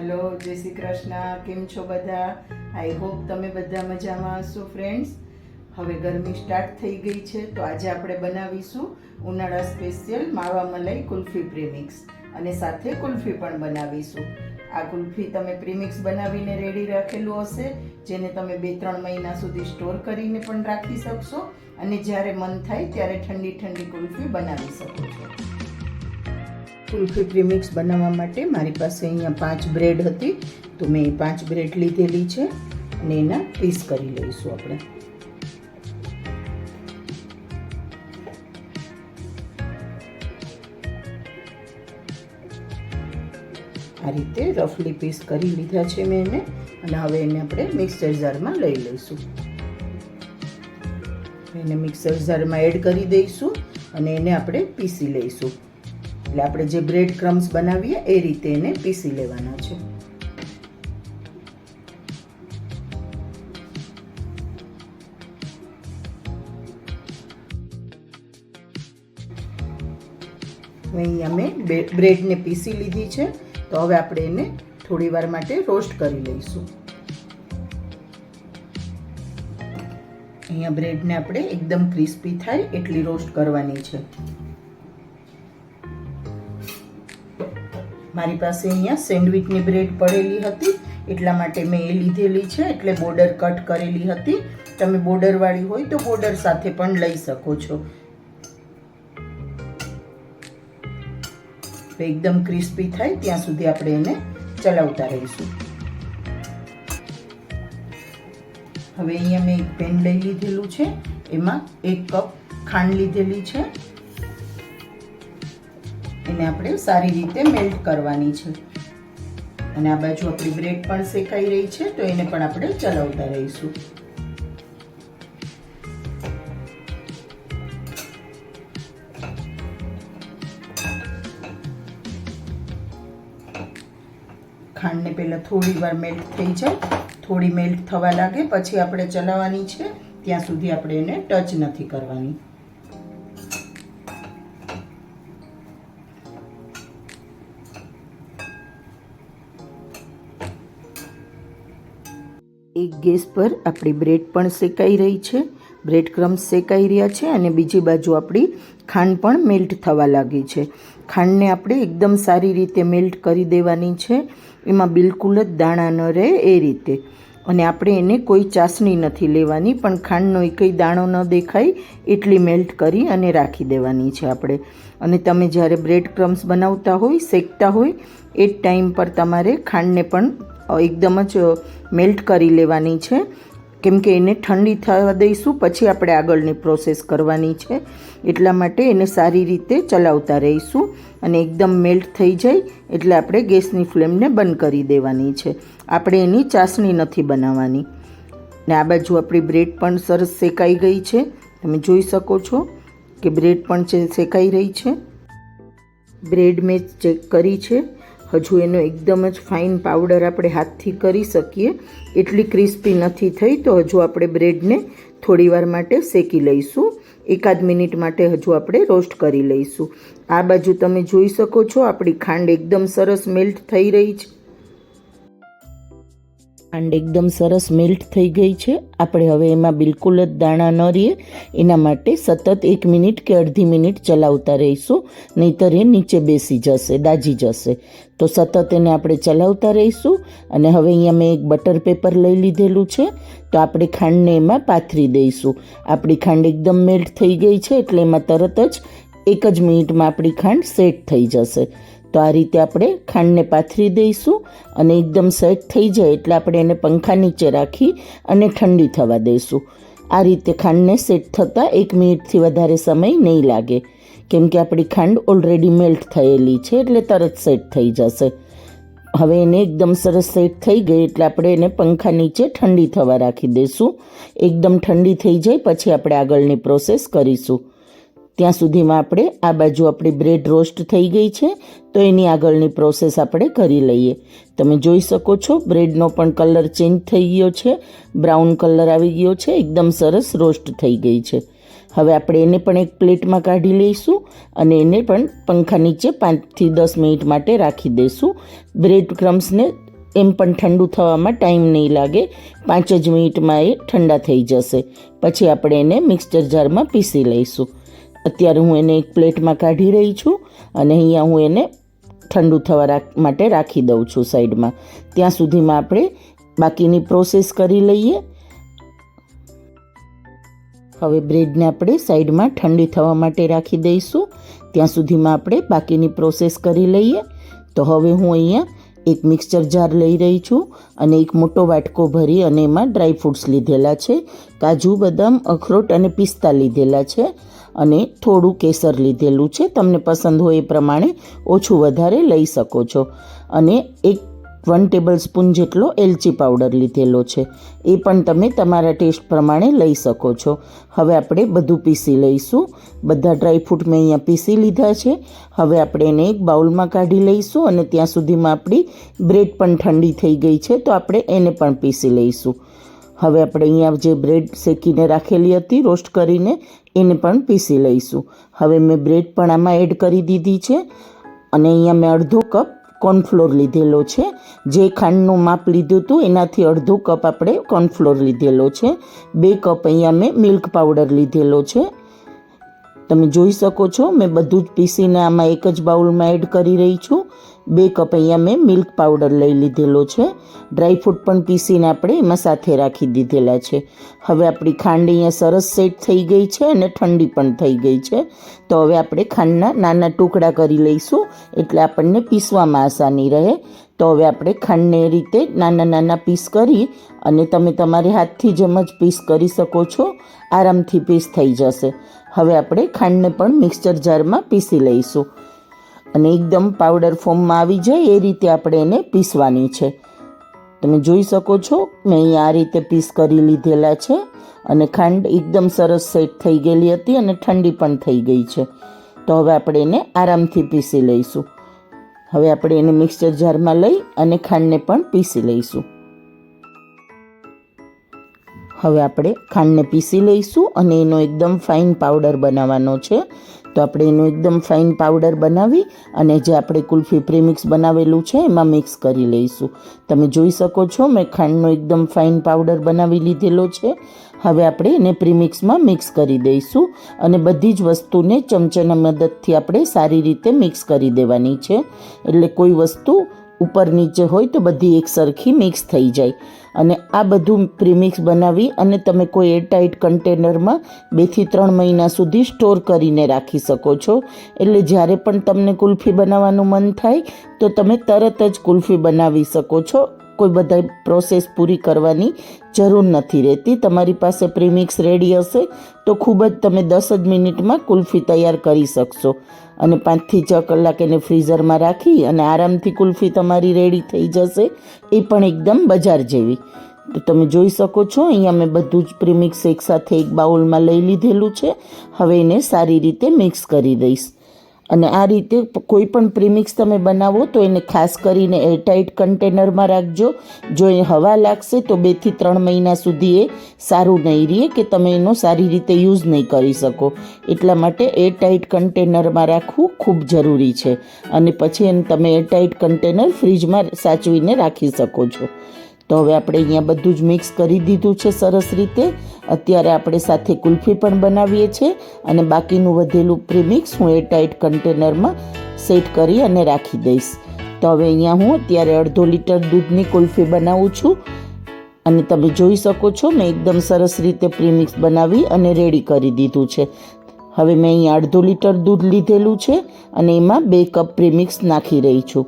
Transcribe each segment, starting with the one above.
Hello, જય શ્રી કૃષ્ણ. કેમ છો બધા? આઈ હોપ તમે બધા મજામાં હશો ફ્રેન્ડ્સ હવે ગરમી સ્ટાર્ટ થઈ ગઈ છે, તો આજે આપણે બનાવીશું ઉનાળા સ્પેશિયલ માવા મલાઈ કુલ્ફી પ્રીમિક્સ અને સાથે કુલ્ફી પણ બનાવીશું. આ કુલ્ફી તમે પ્રીમિક્સ બનાવીને રેડી રાખેલું હશે, જેને તમે બે ત્રણ મહિના સુધી સ્ટોર કરીને પણ રાખી શકશો. અને જ્યારે મન થાય ત્યારે ઠંડી ઠંડી કુલ્ફી બનાવી શકો છો. કુલ્ફી પ્રીમિક્સ બનાવવા માટે મારી પાસે અહીંયા પાંચ બ્રેડ હતી. તો મેં એ પાંચ બ્રેડ લીધેલી છે અને એના પીસ કરી લઈશું આપણે. આ રીતે રફલી પીસ કરી લીધા છે મેં એને અને હવે એને આપણે મિક્સર જારમાં લઈ લઈશું. એને મિક્સર જારમાં એડ કરી દઈશું અને એને આપણે પીસી લઈશું. એટલે આપણે જે બ્રેડ ક્રમ્સ બનાવીએ, એ રીતે એને પીસી લેવાના છે. અહીંયા અમે બ્રેડને પીસી લીધી છે. તો હવે આપણે એને થોડી વાર માટે રોસ્ટ કરી લઈશું. અહીંયા બ્રેડને આપણે એકદમ ક્રિસ્પી થાય એટલી રોસ્ટ કરવાની છે. મારી પાસે અહીંયા સેન્ડવિચની બ્રેડ પડેલી હતી, એટલા માટે મેં એ લીધેલી છે, એટલે બોર્ડર કટ કરેલી હતી. તમે બોર્ડરવાળી હોય તો બોર્ડર સાથે પણ લઈ શકો છો. એકદમ ક્રિસ્પી થાય, ત્યાં સુધી આપણે એને ચલાવતા રહીશું. હવે અહીંયા મેં એક પેન લઈ લીધેલું છે, એમાં એક કપ ખાંડ લીધેલી છે. એને આપણે સારી રીતે મેલ્ટ કરવાની છે. અને આ બાજુ આપણી બ્રેડ પણ શેકાઈ રહી છે, તો એને પણ આપણે ચલાવતા રહીશું. ખાંડને પહેલાં થોડી વાર મેલ્ટ થઈ જાય. થોડી મેલ્ટ થવા લાગે, પછી આપણે ચલાવવાની છે. ત્યાં સુધી આપણે એને ટચ નથી કરવાની. એક ગેસ પર આપણી બ્રેડ પણ શેકાઈ રહી છે. બ્રેડ ક્રમ્સ શેકાઈ રહ્યા છે અને બીજી બાજુ આપણી ખાંડ પણ મેલ્ટ થવા લાગી છે. ખાંડને આપણે એકદમ સારી રીતે મેલ્ટ કરી દેવાની છે. એમાં બિલકુલ જ દાણા ન રહે એ રીતે. અને આપણે એને કોઈ ચાસણી નથી લેવાની, પણ ખાંડનો એકય દાણો ન દેખાય એટલી મેલ્ટ કરી અને રાખી દેવાની છે આપણે. અને તમે જ્યારે બ્રેડ ક્રમ્સ બનાવતા હોય, શેકતા હોય, એ જ ટાઈમ પર તમારે ખાંડને પણ એકદમ જ મેલ્ટ કરી લેવાની છે. કેમ કે એને ઠંડી થવા દઈશું, પછી આપણે આગળની પ્રોસેસ કરવાની છે. એટલા માટે એને સારી રીતે ચલાવતા રહીશું અને એકદમ મેલ્ટ થઈ જાય એટલે આપણે ગેસની ફ્લેમને બંધ કરી દેવાની છે. આપણે એની ચાસણી નથી બનાવવાની. ને આ બાજુ આપણી બ્રેડ પણ સરસ શેકાઈ ગઈ છે. તમે જોઈ શકો છો કે બ્રેડ પણ છે, શેકાઈ રહી છે. બ્રેડ મેં ચેક કરી છે. હજુ એનો એકદમ જ ફાઇન પાવડર આપણે હાથથી કરી શકીએ. એટલી ક્રિસ્પી નથી થઈ, તો હજુ આપણે બ્રેડને થોડીવાર માટે શેકી લઈશું. એકાદ મિનિટ માટે હજુ આપણે રોસ્ટ કરી લઈશું. આ બાજુ તમે જોઈ શકો છો, આપણી ખાંડ એકદમ સરસ મેલ્ટ થઈ રહી છે. ખાંડ એકદમ સરસ મેલ્ટ થઈ ગઈ છે. આપણે હવે એમાં બિલકુલ જ દાણા ન રહીએ. એના માટે સતત એક મિનિટ કે અડધી મિનિટ ચલાવતા રહીશું. નહીંતર એ નીચે બેસી જશે, દાજી જશે. તો સતત એને આપણે ચલાવતા રહીશું અને હવે અહીંયા મેં એક બટર પેપર લઈ લીધેલું છે. તો આપણે ખાંડને એમાં પાથરી દઈશું. આપણી ખાંડ એકદમ મેલ્ટ થઈ ગઈ છે એટલે એમાં તરત જ એક જ મિનિટમાં આપણી ખાંડ સેટ થઈ જશે. તો આ રીતે આપણે ખાંડને પાથરી દઈશું અને એકદમ સેટ થઈ જાય એટલે આપણે એને પંખા નીચે રાખી અને ઠંડી થવા દઈશું. આ રીતે ખાંડને સેટ થતાં એક મિનિટથી વધારે સમય નહીં લાગે. કેમ કે આપણી ખાંડ ઓલરેડી મેલ્ટ થયેલી છે એટલે તરત સેટ થઈ જશે. હવે એને એકદમ સરસ સેટ થઈ ગઈ એટલે આપણે એને પંખા નીચે ઠંડી થવા રાખી દઈશું. એકદમ ઠંડી થઈ જાય, પછી આપણે આગળની પ્રોસેસ કરીશું. ત્યાં સુધીમાં આપણે આ બાજુ આપણી બ્રેડ રોસ્ટ થઈ ગઈ છે, તો એની આગળની પ્રોસેસ આપણે કરી લઈએ. તમે જોઈ શકો છો, બ્રેડનો પણ કલર ચેન્જ થઈ ગયો છે, બ્રાઉન કલર આવી ગયો છે, એકદમ સરસ રોસ્ટ થઈ ગઈ છે. હવે આપણે એને પણ એક પ્લેટમાં કાઢી લઈશું અને એને પણ પંખા નીચે પાંચથી દસ મિનિટ માટે રાખી દઈશું. બ્રેડ ક્રમ્સને એમ પણ ઠંડુ થવામાં ટાઈમ નહીં લાગે, પાંચ જ મિનિટમાં એ ઠંડા થઈ જશે. પછી આપણે એને મિક્સચર જારમાં પીસી લઈશું. અત્યારે હું એને એક પ્લેટમાં કાઢી રહી છું અને અહીંયા હું એને ઠંડુ થવા માટે રાખી દઉં છું સાઈડમાં. ત્યાં સુધીમાં આપણે બાકીની પ્રોસેસ કરી લઈએ. હવે બ્રેડને આપણે સાઈડમાં ઠંડી થવા માટે રાખી દઈશું. ત્યાં સુધીમાં આપણે બાકીની પ્રોસેસ કરી લઈએ. તો હવે હું અહીંયા એક મિક્સચર જાર લઈ રહી છું અને એક મોટો વાટકો ભરી અને એમાં ડ્રાય ફ્રૂટ્સ લીધેલા છે, કાજુ, બદામ, અખરોટ અને પિસ્તા લીધેલા છે. અને થોડું કેસર લીધેલું છે. તમને પસંદ હોય એ પ્રમાણે ઓછું વધારે લઈ શકો છો. અને એક વન ટેબલ સ્પૂન જેટલો એલચી પાવડર લીધેલો છે. એ પણ તમે તમારા ટેસ્ટ પ્રમાણે લઈ શકો છો. હવે આપણે બધું પીસી લઈશું. બધા ડ્રાયફ્રૂટ મેં અહીંયા પીસી લીધા છે. હવે આપણે એને એક બાઉલમાં કાઢી લઈશું અને ત્યાં સુધીમાં આપણી બ્રેડ પણ ઠંડી થઈ ગઈ છે. તો આપણે એને પણ પીસી લઈશું. હવે આપણે અહીંયા જે બ્રેડ શેકીને રાખેલી હતી, રોસ્ટ કરીને એને પણ પીસી લઈશું. હવે મેં બ્રેડ પણ આમાં એડ કરી દીધી છે અને અહીંયા મેં અડધો કપ કોર્નફ્લોર લીધેલો છે. જે ખાંડનું માપ લીધું હતું, એનાથી અડધો કપ આપણે કોર્નફ્લોર લીધેલો છે. બે કપ અહીંયા મેં મિલ્ક પાવડર લીધેલો છે. તમે જોઈ શકો છો, મેં બધું જ પીસીને આમાં એક જ બાઉલમાં એડ કરી રહી છું. બે કપ અહીંયા મેં મિલ્ક પાવડર લઈ લીધેલો છે. ડ્રાયફ્રૂટ પણ પીસીને આપણે એમાં સાથે રાખી દીધેલા છે. હવે આપણી ખાંડ અહીંયા સરસ સેટ થઈ ગઈ છે અને ઠંડી પણ થઈ ગઈ છે. તો હવે આપણે ખાંડના નાના ટુકડા કરી લઈશું એટલે આપણને પીસવામાં આસાની રહે. તો હવે આપણે ખાંડને એ રીતે નાના નાના પીસ કરી અને તમે તમારે હાથથી જેમ જ પીસ કરી શકો છો, આરામથી પીસ થઈ જશે. હવે આપણે ખાંડને પણ મિક્સચર જારમાં પીસી લઈશું. અને એકદમ પાવડર ફોર્મમાં આવી જાય એ રીતે આપણે એને પીસવાની છે. તમે જોઈ શકો છો, મેં અહીંયા આ રીતે પીસ કરી લીધેલા છે અને ખાંડ એકદમ સરસ સેટ થઈ ગયેલી હતી અને ઠંડી પણ થઈ ગઈ છે. તો હવે આપણે એને આરામથી પીસી લઈશું. હવે આપણે એને મિક્સચર જારમાં લઈ અને ખાંડને પણ પીસી લઈશું. હવે આપણે ખાંડને પીસી લઈશું અને એનો એકદમ ફાઇન પાવડર બનાવવાનો છે. તો આપણે એનો એકદમ ફાઇન પાવડર બનાવી અને જે આપણે કુલ્ફી પ્રીમિક્સ બનાવેલું છે, એમાં મિક્સ કરી લઈશું. તમે જોઈ શકો છો, મેં ખાંડનો એકદમ ફાઇન પાવડર બનાવી લીધેલો છે. હવે આપણે એને પ્રીમિક્સમાં મિક્સ કરી દઈશું અને બધી જ વસ્તુને ચમચાના મદદથી આપણે સારી રીતે મિક્સ કરી દેવાની છે. એટલે કોઈ વસ્તુ ઉપર નીચે હોય તો બધી એક સરખી મિક્સ થઈ જાય. અને આ બધું પ્રીમિક્સ બનાવી અને તમે કોઈ એરટાઇટ કન્ટેનરમાં બેથી ત્રણ મહિના સુધી સ્ટોર કરીને રાખી શકો છો. એટલે જ્યારે પણ તમને કુલ્ફી બનાવવાનું મન થાય, તો તમે તરત જ કુલ્ફી બનાવી શકો છો. કોઈ બધા પ્રોસેસ પૂરી કરવાની જરૂર નથી રહેતી. તમારી પાસે પ્રીમિક્સ રેડી હશે તો ખૂબ જ તમે દસ જ મિનિટમાં કુલ્ફી તૈયાર કરી શકશો. અને પાંચથી છ કલાક એને ફ્રીઝરમાં રાખી અને આરામથી કુલ્ફી તમારી રેડી થઈ જશે. એ પણ એકદમ બજાર જેવી. તો તમે જોઈ શકો છો, અહીંયા મેં બધું જ પ્રીમિક્સ એકસાથે એક બાઉલમાં લઈ લીધેલું છે. હવે એને સારી રીતે મિક્સ કરી દઈશ. અને આ રીતે કોઈ પણ પ્રીમિક્સ તમે બનાવો તો એને ખાસ કરીને એરટાઇટ કન્ટેનરમાં રાખજો. જો એ હવા લાગશે તો બેથી ત્રણ મહિના સુધી એ સારું નહીં રહે કે તમે એનો સારી રીતે યુઝ નહીં કરી શકો. એટલા માટે એરટાઇટ કન્ટેનરમાં રાખવું ખૂબ જરૂરી છે. અને પછી એને તમે એરટાઇટ કન્ટેનર ફ્રીજમાં સાચવીને રાખી શકો છો. તો હવે આપણે અહીંયા બધું જ મિક્સ કરી દીધું છે સરસ રીતે. અત્યારે આપણે સાથે કુલ્ફી પણ બનાવીએ છીએ અને બાકીનું વધેલું પ્રીમિક્સ હું એરટાઇટ કન્ટેનરમાં સેટ કરી અને રાખી દઈશ. તો હવે અહીંયા હું અત્યારે અડધો લીટર દૂધની કુલ્ફી બનાવું છું. અને તમે જોઈ શકો છો મેં એકદમ સરસ રીતે પ્રીમિક્સ બનાવી અને રેડી કરી દીધું છે. હવે મેં અહીંયા અડધો લીટર દૂધ લીધેલું છે અને એમાં બે કપ પ્રીમિક્સ નાખી રહી છું.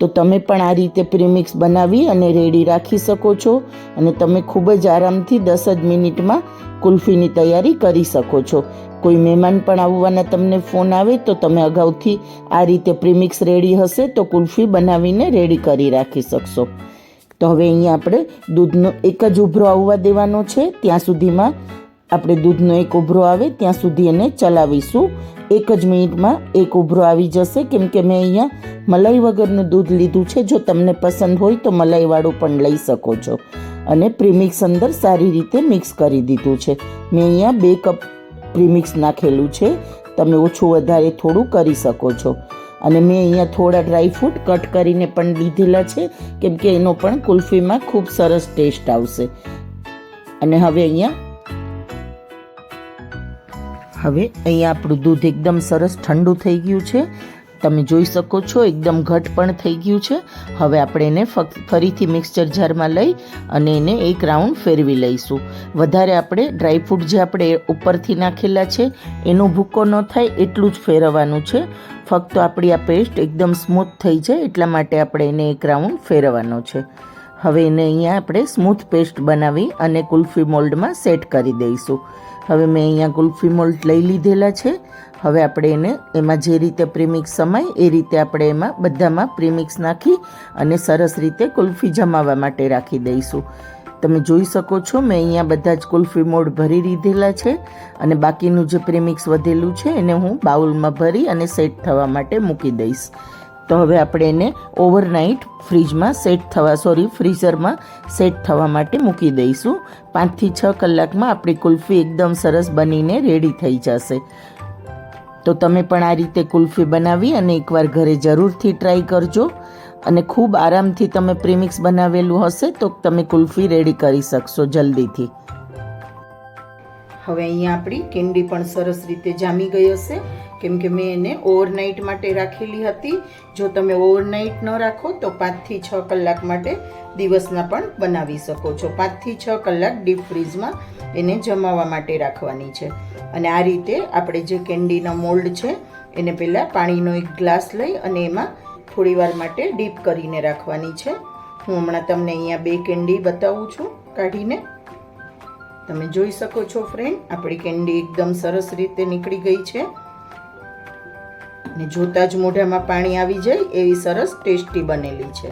તો તમે પણ આ રીતે પ્રીમિક્સ બનાવી અને રેડી રાખી શકો છો અને તમે ખૂબ જ આરામથી દસ જ મિનિટમાં કુલ્ફીની તૈયારી કરી શકો છો. કોઈ મહેમાન પણ આવવાના તમને ફોન આવે તો તમે અગાઉથી આ રીતે પ્રીમિક્સ રેડી હશે તો કુલ્ફી બનાવીને રેડી કરી રાખી શકશો. તો હવે અહીંયા આપણે દૂધનો એક જ ઉભરો આવવા દેવાનો છે. ત્યાં સુધીમાં આપણે દૂધનો એક ઉભરો આવે, ત્યાં સુધી એને ચલાવીશું. એક જ મિનિટમાં એક ઉભરો આવી જશે, કેમ કે મેં અહીંયા મલાઈ વગરનું દૂધ લીધું છે. જો તમને પસંદ હોય તો મલાઈવાળું પણ લઈ શકો છો. અને પ્રીમિક્સ અંદર સારી રીતે મિક્સ કરી દીધું છે. મેં અહીંયા બે કપ પ્રીમિક્સ નાખેલું છે. તમે ઓછું વધારે થોડું કરી શકો છો. અને મેં અહીંયા થોડા ડ્રાય ફ્રૂટ કટ કરીને પણ લીધેલા છે, કેમ કે એનો પણ કુલ્ફીમાં ખૂબ સરસ ટેસ્ટ આવશે. અને હવે અહીંયા હવે અહીંયા આપણું દૂધ એકદમ સરસ ઠંડુ થઈ ગયું છે. તમે જોઈ શકો છો, એકદમ ઘટ પણ થઈ ગયું છે. હવે આપણે એને ફક્ત ફરીથી મિક્સચર જારમાં લઈ અને એને એક રાઉન્ડ ફેરવી લઈશું. વધારે આપણે ડ્રાયફ્રૂટ જે આપણે ઉપરથી નાખેલા છે, એનો ભૂકો ન થાય એટલું જ ફેરવવાનું છે. ફક્ત આપણી આ પેસ્ટ એકદમ સ્મૂથ થઈ જાય એટલા માટે આપણે એને એક રાઉન્ડ ફેરવવાનો છે. હવે એને અહીંયા આપણે સ્મૂથ પેસ્ટ બનાવી અને કુલ્ફી મોલ્ડમાં સેટ કરી દઈશું. હવે મેં અહીંયા કુલ્ફી મોલ્ટ લઈ લીધેલા છે. હવે આપણે એને એમાં જે રીતે પ્રીમિક્સ સમાય એ રીતે આપણે એમાં બધામાં પ્રીમિક્સ નાખી અને સરસ રીતે કુલ્ફી જમાવવા માટે રાખી દઈશું. તમે જોઈ શકો છો મેં અહીંયા બધા જ કુલ્ફી મોલ્ડ ભરી લીધેલા છે અને બાકીનું જે પ્રીમિક્સ વધેલું છે એને હું બાઉલમાં ભરી અને સેટ થવા માટે મૂકી દઈશ. તો હવે આપણે એને ઓવરનાઇટ ફ્રીજમાં સેટ થવા સોરી ફ્રીઝરમાં સેટ થવા માટે મૂકી દઈશું. પાંચથી છ કલાકમાં આપણી કુલ્ફી એકદમ સરસ બનીને રેડી થઈ જશે. તો તમે પણ આ રીતે કુલ્ફી બનાવી અને એકવાર ઘરે જરૂરથી ટ્રાય કરજો. અને ખૂબ આરામથી તમે પ્રીમિક્સ બનાવેલું હશે તો તમે કુલ્ફી રેડી કરી શકશો જલ્દીથી. હવે અહીંયા આપણી કેન્ડી પણ સરસ રીતે જામી ગઈ હશે. કેમ કે મેં એને ઓવરનાઇટ માટે રાખેલી હતી. જો તમે ઓવરનાઇટ ન રાખો તો પાંચથી છ કલાક માટે દિવસના પણ બનાવી શકો છો. પાંચથી છ કલાક ડીપ ફ્રીઝમાં એને જમાવવા માટે રાખવાની છે. અને આ રીતે આપણે જે કેન્ડીનો મોલ્ડ છે, એને પહેલાં પાણીનો એક ગ્લાસ લઈ અને એમાં થોડી વાર માટે ડીપ કરીને રાખવાની છે. હું હમણાં તમને અહીંયા બે કેન્ડી બતાવું છું કાઢીને. તમે જોઈ શકો છો ફ્રેન્ડ આપણી કેન્ડી એકદમ સરસ રીતે નીકળી ગઈ છે. અને જોતા જ મોઢામાં પાણી આવી જાય એવી સરસ ટેસ્ટી બનેલી છે.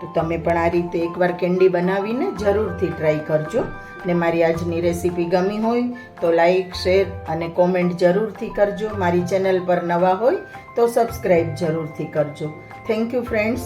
તો તમે પણ આ રીતે એકવાર કેન્ડી બનાવીને જરૂરથી ટ્રાય કરજો. ને મારી આજની રેસીપી ગમી હોય તો લાઈક શેર અને કોમેન્ટ જરૂરથી કરજો. મારી ચેનલ પર નવા હોય તો સબસ્ક્રાઈબ જરૂરથી કરજો. Thank you friends